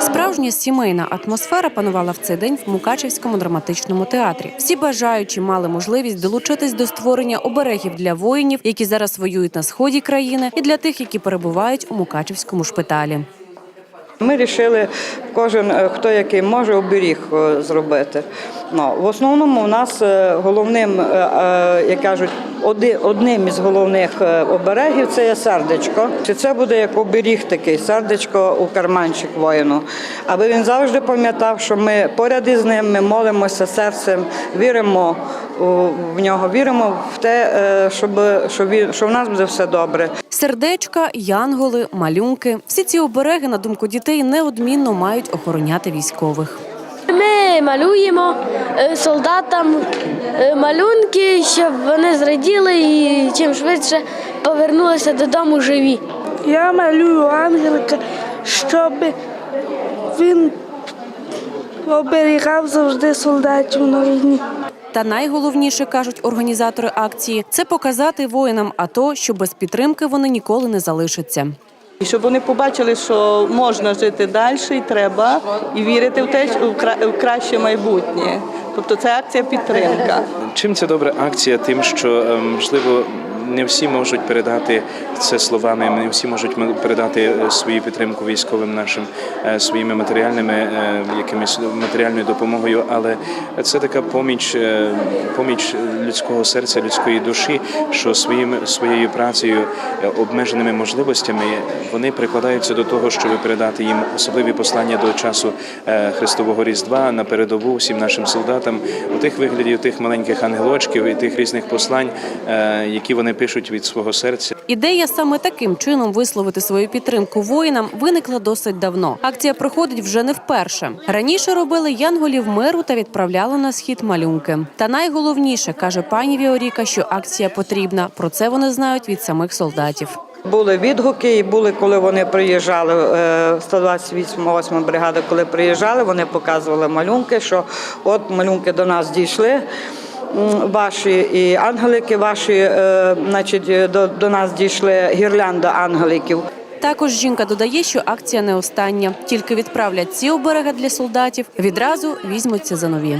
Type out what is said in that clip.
Справжня сімейна атмосфера панувала в цей день в Мукачевському драматичному театрі. Всі бажаючі мали можливість долучитись до створення оберегів для воїнів, які зараз воюють на сході країни, і для тих, які перебувають у Мукачевському шпиталі. Ми вирішили, кожен, е, хто який може, оберіг е, зробити. Ну, в основному у нас е, головним, як кажуть, одним із головних оберегів це є сердечко. Чи це буде як оберіг такий, сердечко у карманчик воїну. Аби він завжди пам'ятав, що ми поряд із ним, ми молимося серцем, віримо в нього, віримо в те, щоб, що, він, що в нас буде все добре. Сердечка, янголи, малюнки всі ці обереги, на думку дітей, неодмінно мають охороняти військових. Ми малюємо е, солдатам е, малюнки, щоб вони зраділи і чим швидше повернулися додому живі. Я малюю ангелика, щоб він оберігав завжди солдатів на війні. Та найголовніше кажуть організатори акції це показати воїнам АТО, що без підтримки вони ніколи не залишаться. І щоб вони побачили, що можна жити далі, і треба, і вірити в те, що в кра- в краще майбутнє. Тобто це акція підтримка. Чим це добра акція? Тим, що е, можливо не всі можуть передати це словами, не всі можуть передати е, свою підтримку військовим нашим е, своїми матеріальними е, якимись матеріальною допомогою, але це така поміч, поміч людського серця, людської душі, що своїм своєю працею, обмеженими можливостями вони прикладаються до того, щоб передати їм особливі послання до часу Христового Різдва на передову всім нашим солдатам. У тих виглядів тих маленьких ангелочків і тих різних послань, які вони пишуть від свого серця. Ідея саме таким чином висловити свою підтримку воїнам виникла досить давно. Акція проходить вже не вперше. Раніше робили янголів миру та відправляли на схід малюнки. Та найголовніше каже пані Віоріка, що акція потрібна. Про це вони знають від самих солдатів. Були відгуки, і були, коли вони приїжджали, е, 128 бригада, коли приїжджали, вони показували малюнки, що от малюнки до нас дійшли. Ваші і ангелики, ваші, е, значить, до, до нас дійшли гірлянда ангеликів. Також жінка додає, що акція не остання. Тільки відправлять ці обереги для солдатів, відразу візьмуться за нові.